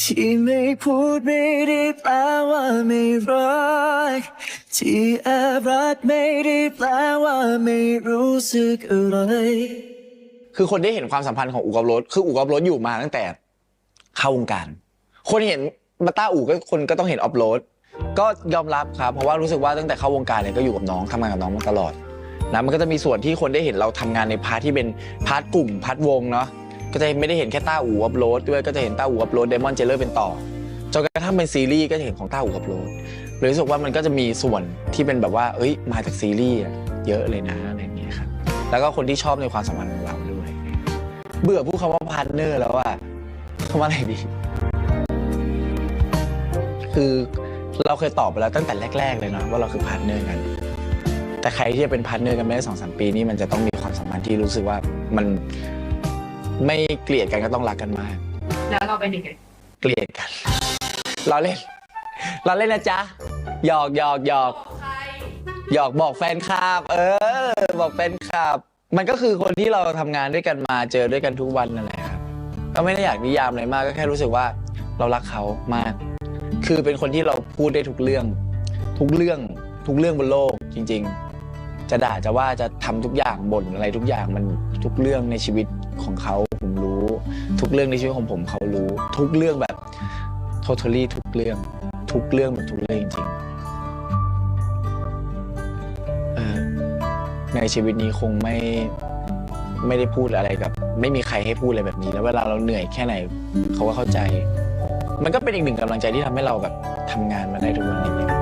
ที่ไม่พูดไม่ได้แปลว่าไม่รัก ที่แอบรักไม่ได้แปลว่าไม่รู้สึกอะไร คือคนได้เห็นความสัมพันธ์ของอูกับรถคืออูกับรถอยู่มาตั้งแต่เข้าวงการ คนเห็นมาต้าอูก็คนก็ต้องเห็นออฟโรดก็ยอมรับครับ เพราะว่ารู้สึกว่าตั้งแต่เข้าวงการเนี่ยก็อยู่กับน้องทำงานกับน้องมาตลอดนะมันก็จะมีส่วนที่คนได้เห็นเราทำงานในพาร์ทที่เป็นพาร์ทกลุ่มพาร์ทวงเนาะ ก็จะไม่ได้เห็นแค่ต้าอูอัพโหลดด้วยก็จะเห็นต้าอูอัพโหลดเดมอนเจเลอร์เป็นต่อจนกระทั่งเป็นซีรีส์ก็จะเห็นของต้าอูอัพโหลดเลยรู้สึกว่ามันก็จะมีส่วนที่เป็นแบบว่า เอ้ยมาจากซีรีส์เยอะเลยนะอะไรอย่างเงี้ยครับแล้วก็คนที่ชอบในความสัมพันธ์ของเราด้วย เบื่อพูดคำว่าพาร์ทเนอร์แล้วอะคำว่าอะไรดี คือเราเคยตอบไปแล้วตั้งแต่แรก ๆ เลยเนาะว่าเราคือพาร์ทเนอร์กัน แต่ใครที่จะเป็นพาร์ทเนอร์กันไม่ได้สองสามปีนี่มันจะต้องมีความสัมพันธ์ที่รู้สึกว่ามัน ไม่เกลียดกันก็ต้องรักกันมาก แล้วเราเป็นยังไงเกลียดกัน เราเล่น เราเล่นนะจ๊ะ หยอกหยอกหยอก ใครหยอกบอกแฟนคลับ เออ บอกแฟนคลับ มันก็คือคนที่เราทำงานด้วยกันมาเจอด้วยกันทุกวันนั่นแหละครับ ก็ไม่ได้อยากนิยามอะไรมากก็แค่รู้สึกว่าเรารักเขามาก คือเป็นคนที่เราพูดได้ทุกเรื่อง ทุกเรื่องทุกเรื่องบนโลกจริง ๆ จะด่าจะว่าจะทำทุกอย่างบ่นอะไรทุกอย่างมันทุกเรื่องในชีวิตของเขาผมรู้ทุก เรื่องในชีวิตของผมเขารู้ ทุกเรื่องแบบ totally ทุกเรื่อง ทุกเรื่องแบบทุกเรื่องจริงๆในชีวิตนี้คงไม่ไม่ได้พูดอะไรกับไม่มีใครให้พูดอะไรแบบนี้ แล้วเวลาเราเหนื่อยแค่ไหนเขาก็เข้าใจ มันก็เป็นอีกหนึ่งกำลังใจที่ทำให้เราแบบทำงานมาได้ทุกวันนี้